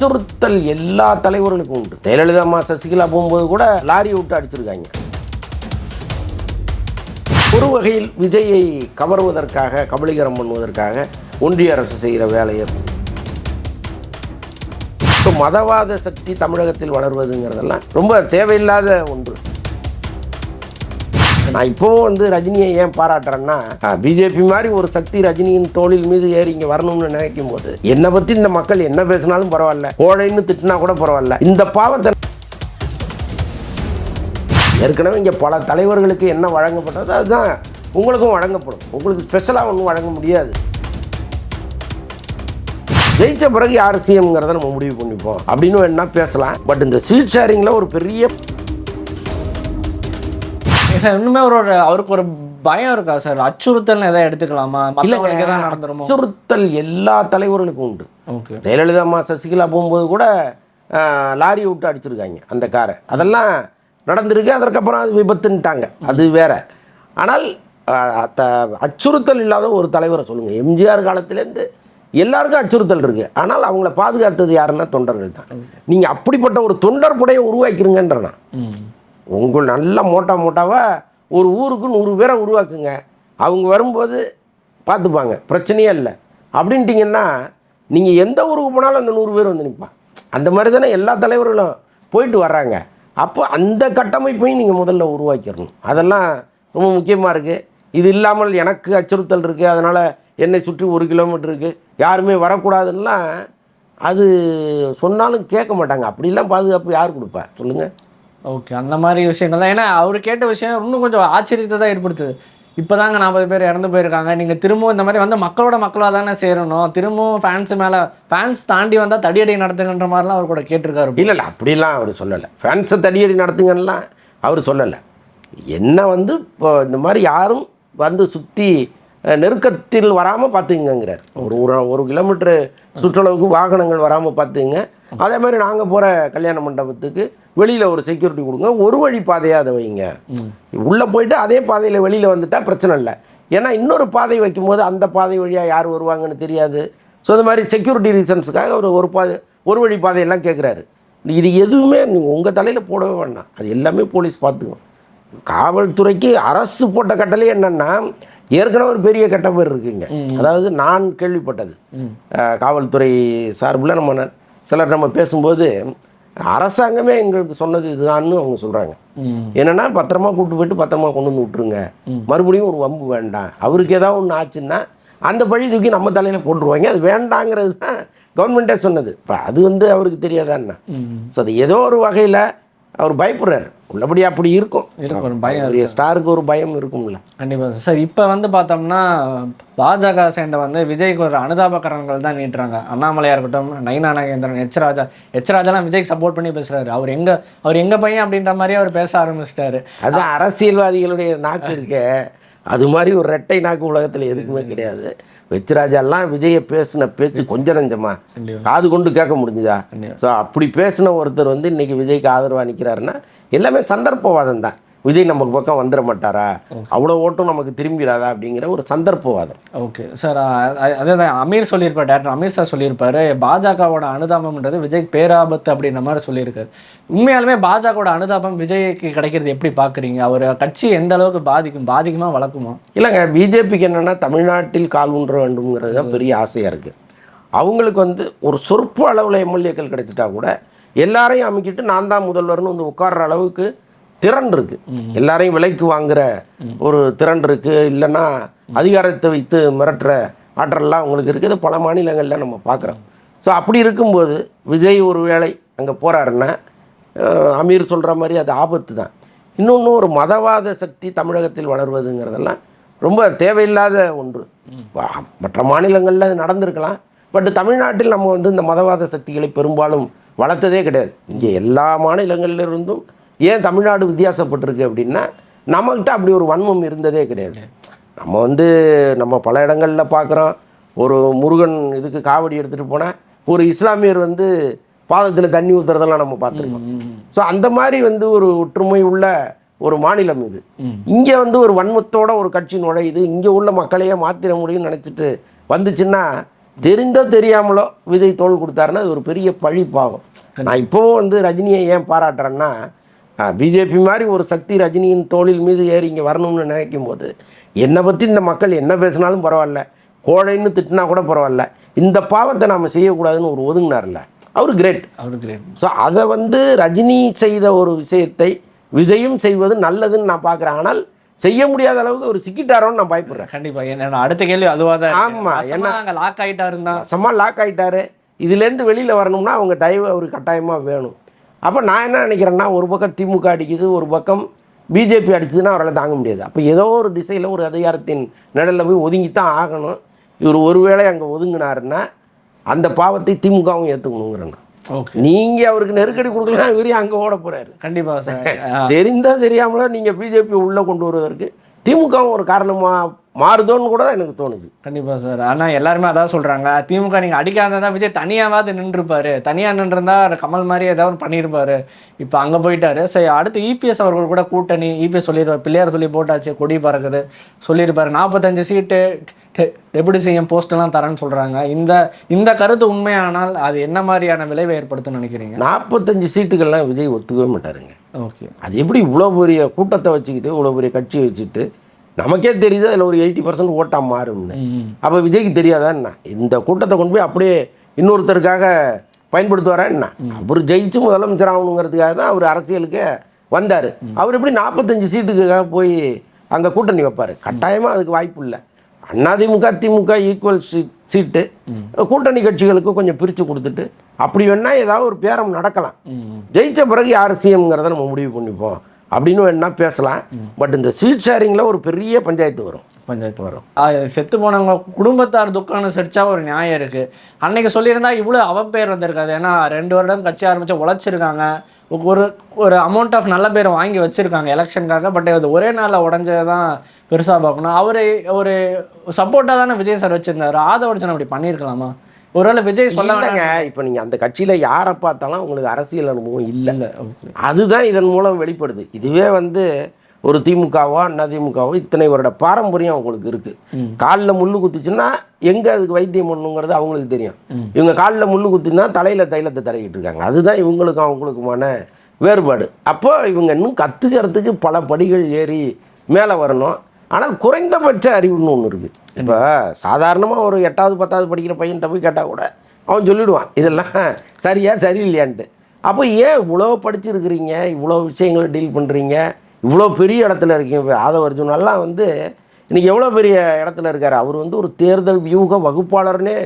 அச்சுறுத்தல் எல்லா தலைவர்களுக்கும் உண்டு. ஜெயலலிதா அம்மா சசிகலா போகும்போது கூட லாரியை விட்டு அடிச்சிருக்காங்க. ஒரு வகையில் விஜயை கவருவதற்காக கபலீகரம் பண்ணுவதற்காக ஒன்றிய அரசு செய்கிற வேலையை இப்போ மதவாத சக்தி தமிழகத்தில் வளர்வதுங்கிறதெல்லாம் ரொம்ப தேவையில்லாத ஒன்று. நான் இப்போவும் வந்து ரஜினியை ஏன் பாராட்டுறேன்னா பிஜேபி மாதிரி ஒரு சக்தி ரஜினியின் தோளில் மீது ஏறி இங்கே வரணும்னு நினைக்கும் போது என்னை பற்றி இந்த மக்கள் என்ன பேசினாலும் பரவாயில்ல கோழைன்னு திட்டினா கூட பரவாயில்ல. இந்த பாவத்தை ஏற்கனவே இங்கே பல தலைவர்களுக்கு என்ன வழங்கப்பட்டதோ அதுதான் உங்களுக்கும் வழங்கப்படும். உங்களுக்கு ஸ்பெஷலாக ஒன்றும் வழங்க முடியாது. ஜெயிச்ச பிறகு யார் சிஎம்ங்கிறத நம்ம முடிவு பண்ணிப்போம். அப்படின்னு வேணா பேசலாம். பட் இந்த சீட் ஷேரிங்கில் ஒரு பெரிய இன்னுமே ஒரு அவருக்கு ஒரு பயம் இருக்கா சார்? அச்சுறுத்தல்னு எதாவது எடுத்துக்கலாமா? எதாவது நடந்துருமோ? அச்சுறுத்தல் எல்லா தலைவர்களுக்கும் உண்டு. ஓகே. ஜெயலலிதா அம்மா சசிகலா போகும்போது கூட லாரியை விட்டு அடிச்சிருக்காங்க அந்த காரை. அதெல்லாம் நடந்திருக்கு அதற்கப்புறம் அது விபத்துன்ட்டாங்க. அது வேற. ஆனால் அச்சுறுத்தல் இல்லாத ஒரு தலைவரை சொல்லுங்கள் எம்ஜிஆர் காலத்திலேருந்து எல்லாருக்கும் அச்சுறுத்தல் இருக்குது ஆனால் அவங்கள பாதுகாத்தது யாருன்னா தொண்டர்கள் தான். நீங்கள் அப்படிப்பட்ட ஒரு தொண்டர் புடையை உருவாக்கிருங்கன்றனா உங்கள் நல்ல மோட்டா மோட்டாவாக ஒரு ஊருக்கு நூறு பேரை உருவாக்குங்க. அவங்க வரும்போது பார்த்துப்பாங்க பிரச்சனையே இல்லை. அப்படின்ட்டிங்கன்னா நீங்கள் எந்த ஊருக்கு போனாலும் அந்த நூறு பேர் வந்து நிற்பான் அந்த மாதிரி தானே எல்லா தலைவர்களும் போயிட்டு வர்றாங்க. அப்போ அந்த கட்டமைப்பையும் நீங்கள் முதல்ல உருவாக்கிடணும். அதெல்லாம் ரொம்ப முக்கியமாக இருக்குது இது இல்லாமல் எனக்கு அச்சுறுத்தல் இருக்குது அதனால் என்னை சுற்றி ஒரு கிலோமீட்டர் இருக்குது யாருமே வரக்கூடாதுன்னா அது சொன்னாலும் கேட்க மாட்டாங்க. அப்படிலாம் பாதுகாப்பு யார் கொடுப்பா? சொல்லுங்கள் ஓகே அந்த மாதிரி விஷயங்கள் தான் ஏன்னா அவர் கேட்ட விஷயம் இன்னும் கொஞ்சம் ஆச்சரியத்தை தான் ஏற்படுத்துது. இப்போதாங்க நாற்பது பேர் இறந்து போயிருக்காங்க. நீங்கள் திரும்பவும் இந்த மாதிரி வந்து மக்களோட மக்களாக தானே சேரணும். திரும்பவும் ஃபேன்ஸ் மேலே ஃபேன்ஸ் தாண்டி வந்தால் தடியடி நடத்துங்கன்ற மாதிரிலாம் அவர் கூட கேட்டிருக்காரு. இல்லை இல்லை அப்படிலாம் அவர் சொல்லலை. ஃபேன்ஸை தடியடி நடத்துங்கலாம் அவர் சொல்லலை. என்ன வந்து இப்போ இந்த மாதிரி யாரும் வந்து சுற்றி நெருக்கத்தில் வராமல் பார்த்துங்கிறார் ஒரு ஒரு ஒரு கிலோமீட்டர் சுற்றளவுக்கு வாகனங்கள் வராமல் பார்த்துங்க அதே மாதிரி நாங்கள் போகிற கல்யாண மண்டபத்துக்கு வெளியில் ஒரு செக்யூரிட்டி கொடுங்க. ஒரு வழி பாதையாக அதை வைங்க. உள்ளே போயிட்டு அதே பாதையில் வெளியில் வந்துட்டால் பிரச்சனை இல்லை. ஏன்னா இன்னொரு பாதை வைக்கும்போது அந்த பாதை வழியாக யார் வருவாங்கன்னு தெரியாது. ஸோ இந்த மாதிரி செக்யூரிட்டி ரீசன்ஸுக்காக ஒரு ஒரு பாதை ஒரு வழி பாதையெல்லாம் கேட்குறாரு இது எதுவுமே நீங்கள் உங்கள் தலையில் போடவே வேண்டாம். அது எல்லாமே போலீஸ் பார்த்துக்கும் காவல்துறைக்கு அரசு போட்ட கட்டளை என்னன்னா ஏற்கனவே ஒரு பெரிய கெட்ட பேர் இருக்குங்க அதாவது நான் கேள்விப்பட்டது. காவல்துறை சார்பில் நம்ம சிலர் நம்ம பேசும்போது அரசாங்கமே எங்களுக்கு சொன்னது இதுதான்னு அவங்க சொல்கிறாங்க என்னன்னா பத்திரமா கூட்டு போயிட்டு பத்திரமா கொண்டு வந்து விட்டுருங்க. மறுபடியும் ஒரு வம்பு வேண்டாம். அவருக்கு ஏதாவது ஒன்று ஆச்சுன்னா அந்த பழி தூக்கி நம்ம தலையில் போட்டுருவாங்க. அது வேண்டாங்கிறது தான் கவர்மெண்ட்டே சொன்னது. இப்போ அது வந்து அவருக்கு தெரியாதா என்ன ம். ஸோ அது ஏதோ ஒரு வகையில் அவர் பயப்படுறாரு. உள்ளபடி அப்படி இருக்கும். இருக்கும், ஒரு பயம் பெரிய ஸ்டாருக்கு ஒரு பயம் இருக்கும்ல. கண்டிப்பாக சார் இப்போ வந்து பார்த்தோம்னா பாஜக சேர்ந்த வந்து விஜய்க்கு ஒரு அனுதாபகரங்கள் தான் நீட்டுறாங்க. அண்ணாமலையாக இருக்கட்டும் நைனா நாகேந்திரன் எச் ராஜா. எச் ராஜாலாம் விஜய்க்கு சப்போர்ட் பண்ணி பேசுறாரு. அவர் எங்க அவர் எங்க பையன் அப்படின்ற மாதிரியே அவர் பேச ஆரம்பிச்சிட்டாரு. அதான் அரசியல்வாதிகளுடைய நாக்கு இருக்கே. அது மாதிரி ஒரு ரெட்டை நாக்கு உலகத்தில் எதுக்குமே கிடையாது. வெச்சிராஜெல்லாம் விஜயை பேசின பேச்சு கொஞ்சம் நஞ்சமா. காது கொண்டு கேட்க முடிஞ்சுதா. ஸோ அப்படி பேசின ஒருத்தர் வந்து இன்னைக்கு விஜய்க்கு ஆதரவாக நிற்கிறாருன்னா எல்லாமே சந்தர்ப்பவாதம் தான் விஜய் நமக்கு பக்கம் வந்துட மாட்டாரா? அவ்வளோ ஓட்டும் நமக்கு திரும்பிடாதா அப்படிங்கிற ஒரு சந்தர்ப்பவாதம். ஓகே சார் அதே தான் அமீர் சொல்லியிருப்பார் டேரக்டர் அமீர் சார் சொல்லியிருப்பாரு பாஜகவோட அனுதாபம்ன்றது விஜய்க்கு பேராபத்து அப்படின்ற மாதிரி சொல்லியிருக்காரு. உண்மையாலுமே பாஜகவோட அனுதாபம் விஜய்க்கு கிடைக்கிறது எப்படி பார்க்குறீங்க அவர் கட்சி எந்த அளவுக்கு பாதிக்கும் பாதிக்குமா வளர்க்குமா இல்லைங்க பிஜேபிக்கு என்னென்னா தமிழ்நாட்டில் கால் ஊன்ற வேண்டும்ங்கிறது தான் பெரிய ஆசையாக இருக்குது அவங்களுக்கு வந்து ஒரு சொற்ப அளவில் எம்எல்ஏக்கள் கிடைச்சிட்டா கூட எல்லாரையும் அமைக்கிட்டு நான் தான் முதல்வர்னு வந்து உட்கார்ற அளவுக்கு திறன் இருக்குது எல்லாரையும் விலைக்கு வாங்குற ஒரு திறன் இருக்குது இல்லைன்னா அதிகாரத்தை வைத்து மிரட்டுற ஆற்றல்லாம் அவங்களுக்கு இருக்குது. பல மாநிலங்களில் நம்ம பார்க்குறோம். ஸோ அப்படி இருக்கும்போது விஜய் ஒரு வேளை அங்கே போகிறாருன்னா அமீர் சொல்கிற மாதிரி அது ஆபத்து தான். இன்னொன்று ஒரு மதவாத சக்தி தமிழகத்தில் வளர்வதுங்கிறதெல்லாம் ரொம்ப தேவையில்லாத ஒன்று. மற்ற மாநிலங்களில் அது நடந்திருக்கலாம். பட் தமிழ்நாட்டில் நம்ம வந்து இந்த மதவாத சக்திகளை பெரும்பாலும் வளர்த்ததே கிடையாது. இங்கே எல்லா மாநிலங்கள்ல இருந்தும் ஏன் தமிழ்நாடு வித்தியாசப்பட்டிருக்கு அப்படின்னா நம்மக்கிட்ட அப்படி ஒரு வன்மம் இருந்ததே கிடையாது. நம்ம வந்து நம்ம பல இடங்களில் பார்க்குறோம் ஒரு முருகன் இதுக்கு காவடி எடுத்துகிட்டு போனால் ஒரு இஸ்லாமியர் வந்து பாதத்தில் தண்ணி ஊற்றுறதெல்லாம் நம்ம பார்த்துருக்கோம். ஸோ அந்த மாதிரி வந்து ஒரு ஒற்றுமை உள்ள ஒரு மாநிலம் இது. இங்கே வந்து ஒரு வன்மத்தோட ஒரு கட்சி நுழையுது. இங்கே உள்ள மக்களையே மாற்றிட முடியும்னு நினச்சிட்டு வந்துச்சுன்னா தெரிந்தோ தெரியாமலோ விஜய் தோல் கொடுத்தாருன்னா அது ஒரு பெரிய பழி பாவம். நான் இப்போவும் வந்து ரஜினியை ஏன் பாராட்டுறேன்னா பிஜேபி மாதிரி ஒரு சக்தி ரஜினியின் தோளில் மீது ஏறி இங்கே வரணும்னு நினைக்கும் போது என்னை பற்றி இந்த மக்கள் என்ன பேசினாலும் பரவாயில்ல கோழைன்னு திட்டினா கூட பரவாயில்ல இந்த பாவத்தை நாம் செய்யக்கூடாதுன்னு ஒரு ஒதுங்கினார்ல அவர் கிரேட். அவருக்கு great. ஸோ அதை வந்து ரஜினி செய்த ஒரு விஷயத்தை விஜயும் செய்வது நல்லதுன்னு நான் பார்க்குறேன் ஆனால் செய்ய முடியாத அளவுக்கு ஒரு சிக்கிட்டாரோன்னு நான் பயப்படுறேன். கண்டிப்பா. என்னோட அடுத்த கேள்வி அதுவா தான் ஆமா, என்ன- அங்க லாக் ஆயிட்டா இருந்தா வசமாக லாக் ஆகிட்டாரு இதுலேருந்து வெளியில் வரணும்னா அவங்க தயவு அவர் கட்டாயமாக வேணும். அப்போ நான் என்ன நினைக்கிறேன்னா ஒரு பக்கம் திமுக அடிக்குது ஒரு பக்கம் பிஜேபி அடிச்சதுன்னா அவரால் தாங்க முடியாது. அப்போ ஏதோ ஒரு திசையில் ஒரு அதிகாரத்தின் நிழலில் போய் ஒதுங்கித்தான் ஆகணும். இவர் ஒருவேளை அங்கே ஒதுங்கினாருன்னா அந்த பாவத்தை திமுகவும் ஏற்றுக்கணுங்கிறேன் ஓகே. நீங்கள் அவருக்கு நெருக்கடி கொடுக்கலாம் இவரையும் அங்கே ஓட போகிறாரு கண்டிப்பா சார். தெரிந்தோ தெரியாமலோ நீங்கள் பிஜேபி உள்ளே கொண்டு வருவதற்கு திமுகவும் ஒரு காரணமாக மாறுதோன்னு கூட எனக்கு தோணுது. கண்டிப்பா சார். ஆனா எல்லாருமே அதான் சொல்றாங்க. திமுக நீங்க அடிக்காததான் விஜய் தனியாவது நின்றுப்பாரு. தனியா நின்றுருந்தா கமல் மாதிரி ஏதாவது பண்ணியிருப்பாரு இப்போ அங்க போயிட்டாரு. சரி அடுத்து இபிஎஸ் அவர்கள் கூட கூட்டணி. இபிஎஸ் சொல்லிடுவார் பிள்ளையார் சொல்லி போட்டாச்சு. கொடி பறக்குது. சொல்லியிருப்பாரு நாற்பத்தஞ்சு சீட்டு டெபுட்டி சிஎம் போஸ்ட் எல்லாம் தரேன்னு சொல்றாங்க. இந்த இந்த கருத்து உண்மையானால் அது என்ன மாதிரியான விளைவை ஏற்படுத்தும்னு நினைக்கிறீங்க? நாற்பத்தஞ்சு சீட்டுகள்லாம் விஜய் ஒத்துக்கவே மாட்டாருங்க. ஓகே. அது எப்படி இவ்வளோ பெரிய கூட்டத்தை வச்சுக்கிட்டு இவ்வளோ பெரிய கட்சி வச்சுட்டு நமக்கே தெரியுது அதில் ஒரு எயிட்டி பர்சன்ட் ஓட்டாக மாறும்னு. அப்போ விஜய்க்கு தெரியாதா என்ன? இந்த கூட்டத்தை கொண்டு போய் அப்படியே இன்னொருத்தருக்காக பயன்படுத்துவாரா என்ன? அவர் ஜெயிச்சு முதலமைச்சர் ஆகணுங்கிறதுக்காக தான் அவர் அரசியலுக்கு வந்தார். அவர் எப்படி நாற்பத்தஞ்சு சீட்டுக்காக போய் அங்கே கூட்டணி வைப்பார்? கட்டாயமாக அதுக்கு வாய்ப்பு இல்லை. AIADMK DMK equal seat. கூட்டணி கட்சிகளுக்கு கொஞ்சம் பிரித்து கொடுத்துட்டு அப்படி வேணா ஏதாவது ஒரு பேரம் நடக்கலாம். ஜெயிச்ச பிறகு யார் சிஎம்ங்கிறத நம்ம முடிவு பண்ணிப்போம். அப்படின்னு வேணா பேசலாம். பட் இந்த சீட் ஷேரிங்கில் ஒரு பெரிய பஞ்சாயத்து வரும். பஞ்சாயத்து வரும். செத்து போனவங்க குடும்பத்தார் துக்கம்னு சரிச்சா ஒரு நியாயம் இருக்குது அன்னைக்கு சொல்லியிருந்தா இவ்வளோ அவப்பேர் வந்திருக்காது. ஏன்னா ரெண்டு வருடம் கட்சி ஆரம்பித்து உழைச்சிருக்காங்க. ஒரு ஒரு அமௌண்ட் ஆஃப் நல்ல பேர் வாங்கி வச்சுருக்காங்க எலெக்ஷனுக்காக பட் அது ஒரே நாளில் உடஞ்சதை தான் பெருசாக பார்க்கணும். அவர் ஒரு சப்போர்ட்டாக தானே விஜய் சார் வச்சிருந்தாரு. ஆதவர்ஜன் அப்படி பண்ணியிருக்கலாமா? ஒருவேளை விஜய் சொல்ல இல்லைங்க இப்போ நீங்கள் அந்த கட்சியில் யாரை பார்த்தாலும் உங்களுக்கு அரசியல் அனுபவம் இல்லை. அதுதான் இதன் மூலம் வெளிப்படுது. இதுவே வந்து ஒரு திமுகவோ அண்ணா திமுகவோ இத்தனை வருட பாரம்பரியம் அவங்களுக்கு இருக்கு. காலில் முள்ளு குத்துச்சுன்னா எங்கே அதுக்கு வைத்தியம் பண்ணுங்கிறது அவங்களுக்கு தெரியும். இவங்க காலில் முள்ளு குத்துனா தலையில் தைலத்தை தடவிட்டு இருக்காங்க. அதுதான் இவங்களுக்கும் அவங்களுக்குமான வேறுபாடு. அப்போ இவங்க இன்னும் கற்றுக்கிறதுக்கு பல படிகள் ஏறி மேலே வரணும். ஆனால் குறைந்தபட்ச அறிவுன்னு ஒன்று இருக்குது. இப்போ சாதாரணமாக ஒரு எட்டாவது பத்தாவது படிக்கிற பையன்கிட்ட போய் கேட்டால் கூட அவன் சொல்லிடுவான் இதெல்லாம் சரியா சரியில்லையான்ட்டு. அப்போ ஏன் இவ்வளோ படிச்சிருக்கிறீங்க? இவ்வளோ விஷயங்களை டீல் பண்ணுறீங்க இவ்வளோ பெரிய இடத்துல இருக்கீங்க. இப்போ ஆதவ அர்ஜுனெல்லாம் வந்து இன்றைக்கி எவ்வளோ பெரிய இடத்துல இருக்கார்? அவர் வந்து ஒரு தேர்தல் வியூக வகுப்பாளர்னே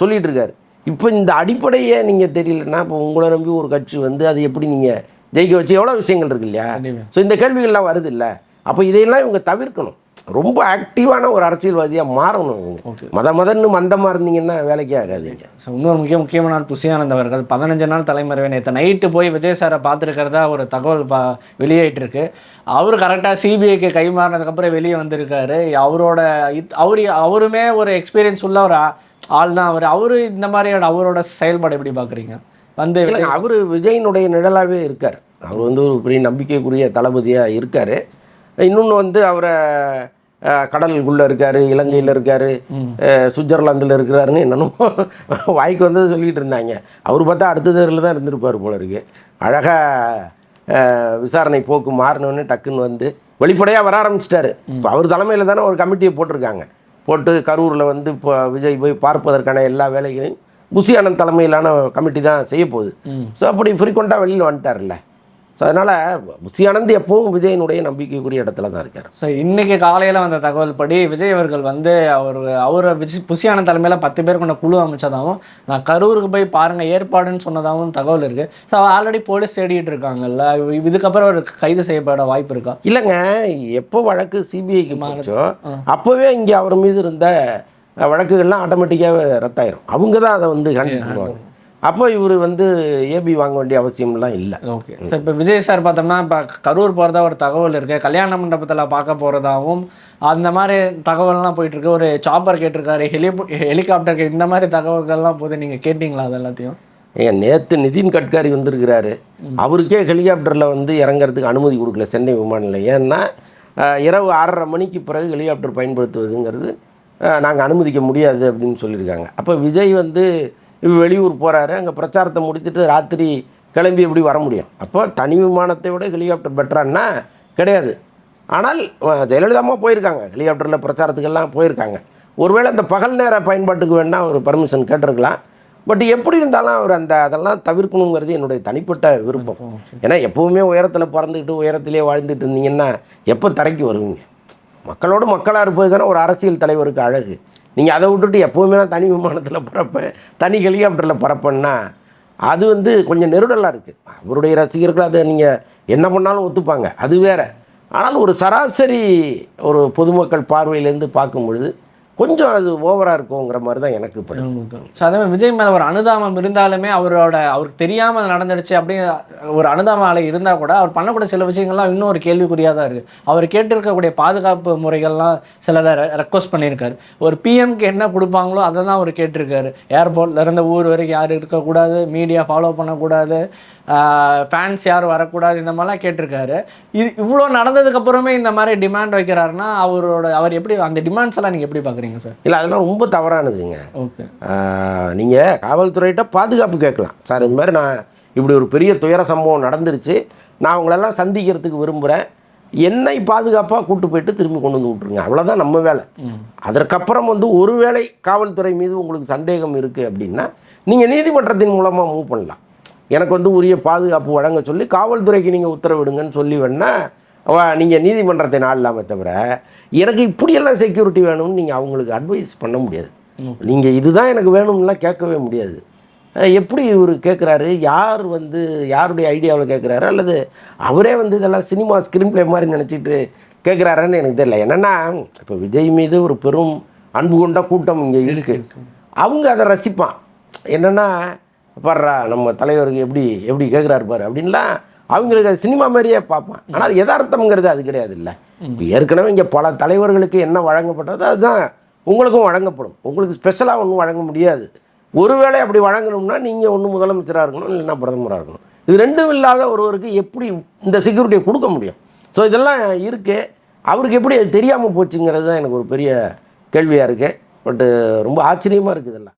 சொல்லிட்டு இருக்காரு. இப்போ இந்த அடிப்படையே நீங்கள் தெரியலன்னா இப்போ உங்களை நம்பி ஒரு கட்சி வந்து அது எப்படி நீங்கள் ஜெயிக்க வச்சு எவ்வளோ விஷயங்கள் இருக்கு இல்லையா. ஸோ இந்த கேள்விகள்லாம் வருது இல்லை? அப்போ இதையெல்லாம் இவங்க தவிர்க்கணும். ரொம்ப ஆக்டிவான ஒரு அரசியல்வாதியாக மாறணும் மத மதன்னு மந்தமாக இருந்தீங்கன்னா வேலைக்கே ஆகாதீங்க. இன்னொரு முக்கிய முக்கியமான நாள் புசியானந்த் அவர்கள். பதினஞ்சு நாள் தலைமறைவு. நேற்று நைட்டு போய் விஜய் சாரை பார்த்துருக்கிறதா ஒரு தகவல் பா வெளியாயிட்டு இருக்கு அவர் கரெக்டாக சிபிஐக்கு கை மாறினதுக்கப்புறம் வெளியே வந்திருக்காரு. அவரோட இத்- அவரு அவருமே ஒரு எக்ஸ்பீரியன்ஸ் உள்ள ஒரு ஆள் தான் அவர். அவரு இந்த மாதிரியோட அவரோட செயல்பாடு எப்படி பார்க்குறீங்க? வந்து அவர் விஜயினுடைய நிழலாகவே இருக்கார். அவர் வந்து ஒரு பெரிய நம்பிக்கைக்குரிய தளபதியாக இருக்கார். இன்னொன்று வந்து அவரை கடலுக்குள்ளே இருக்கார் இலங்கையில் இருக்கார் சுவிட்சர்லாந்தில் இருக்கிறாருன்னு என்னென்னமோ வாய்க்கு வந்தது சொல்லிக்கிட்டு இருந்தாங்க. அவர் பார்த்தா அடுத்த தேரில் தான் இருந்திருப்பார் போல இருக்கு. அழகாக விசாரணை போக்கு மாறினோன்னு டக்குன்னு வந்து வெளிப்படையாக வர ஆரம்பிச்சிட்டாரு. இப்போ அவர் தலைமையில் தானே ஒரு கமிட்டியை போட்டிருக்காங்க. போட்டு கரூரில் வந்து இப்போ விஜய் போய் பார்ப்பதற்கான எல்லா வேலைகளையும் புசி ஆனந்த் தலைமையிலான கமிட்டி தான் செய்ய போகுது. ஸோ அப்படி ஃப்ரீக்வெண்ட்டாக வெளியில் வந்துட்டார்ல ஸோ அதனால் புசி ஆனந்த் எப்பவும் விஜயனுடைய நம்பிக்கைக்குரிய இடத்துல தான் இருக்கார். ஸோ இன்னைக்கு காலையில் வந்த தகவல் படி விஜய் அவர்கள் வந்து அவர் அவரை விஜய் புசியான தலைமையில் பத்து பேர் கொண்ட குழு அமைச்சதாகவும் நான் கரூருக்கு போய் பாருங்க ஏற்பாடுன்னு சொன்னதாகவும் தகவல் இருக்கு. ஸோ ஆல்ரெடி போலீஸ் தேடிட்டு இருக்காங்கல்ல. இதுக்கப்புறம் அவர் கைது செய்யப்பட வாய்ப்பு இருக்கா? இல்லைங்க. எப்போ வழக்கு சிபிஐக்கு ஆ. அப்போவே இங்கே அவர் மீது இருந்த வழக்குகள்லாம் ஆட்டோமேட்டிக்காகவே ரத்தாயிரும். அவங்க தான் அதை வந்து ஹேண்டில் பண்ணுவாங்க. அப்போ இவர் வந்து ஏபி வாங்க வேண்டிய அவசியம்லாம் இல்லை. ஓகே இப்போ விஜய் சார் பார்த்தோம்னா இப்போ கரூர் போகிறதா ஒரு தகவல் இருக்கு. கல்யாண மண்டபத்தில் பார்க்க போகிறதாவும் அந்த மாதிரி தகவல்லாம் போயிட்டு இருக்கு ஒரு சாப்பர் கேட்டிருக்காரு ஹெலி ஹெலிகாப்டர் இந்த மாதிரி தகவல்கள்லாம் போது நீங்கள் கேட்டிங்களா அது எல்லாத்தையும்? ஏங்க நேற்று நிதின் கட்காரி வந்திருக்கிறாரு. அவருக்கே ஹெலிகாப்டரில் வந்து இறங்குறதுக்கு அனுமதி கொடுக்கல சென்னை விமான நிலையம் ஏன்னா இரவு ஆறரை மணிக்கு பிறகு ஹெலிகாப்டர் பயன்படுத்துவதுங்கிறது நாங்கள் அனுமதிக்க முடியாது அப்படின்னு சொல்லியிருக்காங்க. அப்போ விஜய் வந்து வெளியூர் போகிறாரு அங்கே பிரச்சாரத்தை முடித்துட்டு ராத்திரி கிளம்பி எப்படி வர முடியும்? அப்போ தனி விமானத்தை விட ஹெலிகாப்டர் பெட்டரான்னா கிடையாது. ஆனால் ஜெயலலிதாமா போயிருக்காங்க. ஹெலிகாப்டரில் பிரச்சாரத்துக்கெல்லாம் போயிருக்காங்க. ஒருவேளை அந்த பகல் நேர பயன்பாட்டுக்கு வேணால் ஒரு பர்மிஷன் கேட்டிருக்கலாம். பட் எப்படி இருந்தாலும் அவர் அந்த அதெல்லாம் தவிர்க்கணுங்கிறது என்னுடைய தனிப்பட்ட விருப்பம். ஏன்னா எப்போவுமே உயரத்தில் பறந்துக்கிட்டு உயரத்திலே வாழ்ந்துட்டு இருந்தீங்கன்னா எப்போ தரைக்கு வருவீங்க? மக்களோடு மக்களாக இருப்பது தானே ஒரு அரசியல் தலைவருக்கு அழகு. நீங்கள் அதை விட்டுட்டு எப்போவுமே நான் தனி விமானத்தில் பறப்பேன். தனி ஹெலிகாப்டரில் பறப்பேன்னா அது வந்து கொஞ்சம் நெருடலாக இருக்குது அவருடைய ரசிகர்கள் அதை நீங்கள் என்ன பண்ணாலும் ஒத்துப்பாங்க. அது வேற. ஆனால் ஒரு சராசரி ஒரு பொதுமக்கள் பார்வையிலேருந்து பார்க்கும் பொழுது கொஞ்சம் அது ஓவராக இருக்குங்கிற மாதிரி தான் எனக்கு ஸோ அதே மாதிரி விஜய் மேல ஒரு அனுதாபம் இருந்தாலுமே அவரோட அவருக்கு தெரியாம அது நடந்துடுச்சு அப்படின்னு ஒரு அனுதாப அலை இருந்தா கூட அவர் பண்ணக்கூடிய சில விஷயங்கள்லாம் இன்னும் ஒரு கேள்விக்குறியா தான் இருக்கு. அவர் கேட்டிருக்கக்கூடிய பாதுகாப்பு முறைகள்லாம் சிலதை ரெக்வஸ்ட் பண்ணியிருக்காரு. ஒரு பிஎம்க்கு என்ன கொடுப்பாங்களோ அதை தான் அவர் கேட்டிருக்காரு. ஏர்போர்ட்ல இருந்த ஊர் வரைக்கும் யாரும் இருக்கக்கூடாது மீடியா ஃபாலோ பண்ணக்கூடாது. ஃபேன்ஸ் யாரும் வரக்கூடாது இந்த மாதிரிலாம் கேட்டிருக்காரு. இது இவ்வளோ நடந்ததுக்கு அப்புறமே இந்த மாதிரி டிமாண்ட் வைக்கிறாருன்னா அவரோட அவர் எப்படி அந்த டிமாண்ட்ஸ் எல்லாம் நீங்க எப்படி பாக்குறீங்க சார் இல்லை அதெல்லாம் ரொம்ப தவறானதுங்க. ஓகே நீங்கள் காவல்துறையிட்ட பாதுகாப்பு கேட்கலாம். சார் இந்த மாதிரி நான் இப்படி ஒரு பெரிய துயர சம்பவம் நடந்துருச்சு. நான் உங்களெல்லாம் சந்திக்கிறதுக்கு விரும்புகிறேன் என்னை பாதுகாப்பாக கூட்டு போயிட்டு திரும்பி கொண்டு வந்து விட்ருங்க அவ்வளோதான் நம்ம வேலை. அதற்கப்புறம் வந்து ஒருவேளை காவல்துறை மீது உங்களுக்கு சந்தேகம் இருக்குது அப்படின்னா நீங்கள் நீதிமன்றத்தின் மூலமாக மூவ் பண்ணலாம். எனக்கு வந்து உரிய பாதுகாப்பு வழங்க சொல்லி காவல்துறைக்கு நீங்கள் உத்தரவிடுங்கன்னு சொல்லி வேணால் நீங்கள் நீதிமன்றத்தை நாடலாமே தவிர எனக்கு இப்படியெல்லாம் செக்யூரிட்டி வேணும்னு நீங்கள் அவங்களுக்கு அட்வைஸ் பண்ண முடியாது. நீங்கள் இதுதான் எனக்கு வேணும்லாம் கேட்கவே முடியாது. எப்படி இவர் கேட்குறாரு யார் வந்து யாருடைய ஐடியாவில் கேட்குறாரு அல்லது அவரே வந்து இதெல்லாம் சினிமா ஸ்க்ரீன் ப்ளே மாதிரி நினச்சிட்டு கேட்குறாருன்னு எனக்கு தெரியல. என்னென்னா இப்போ விஜய் மீது ஒரு பெரும் அன்பு கொண்ட கூட்டம் இங்கே இருக்குது அவங்க அதை ரசிப்பான். என்னென்னா பாடுறா நம்ம தலைவருக்கு எப்படி எப்படி கேட்குறாரு பாரு அப்படின்லாம் அவங்களுக்கு அது சினிமா மாதிரியே பார்ப்பேன். ஆனால் அது யதார்த்தம்ங்கிறது அது கிடையாது இல்லை ஏற்கனவே இங்கே பல தலைவர்களுக்கு என்ன வழங்கப்பட்டதோ அதுதான் உங்களுக்கும் வழங்கப்படும். உங்களுக்கு ஸ்பெஷலாக ஒன்றும் வழங்க முடியாது. ஒருவேளை அப்படி வழங்கணும்னா நீங்கள் ஒன்று முதலமைச்சராக இருக்கணும் இல்லைன்னா பிரதமராக இருக்கணும். இது ரெண்டும் இல்லாத ஒருவருக்கு எப்படி இந்த செக்யூரிட்டியை கொடுக்க முடியும்? ஸோ இதெல்லாம் இருக்குது அவருக்கு எப்படி அது தெரியாமல் போச்சுங்கிறது தான் எனக்கு ஒரு பெரிய கேள்வியாக இருக்குது பட்டு ரொம்ப ஆச்சரியமாக இருக்குது இதெல்லாம்.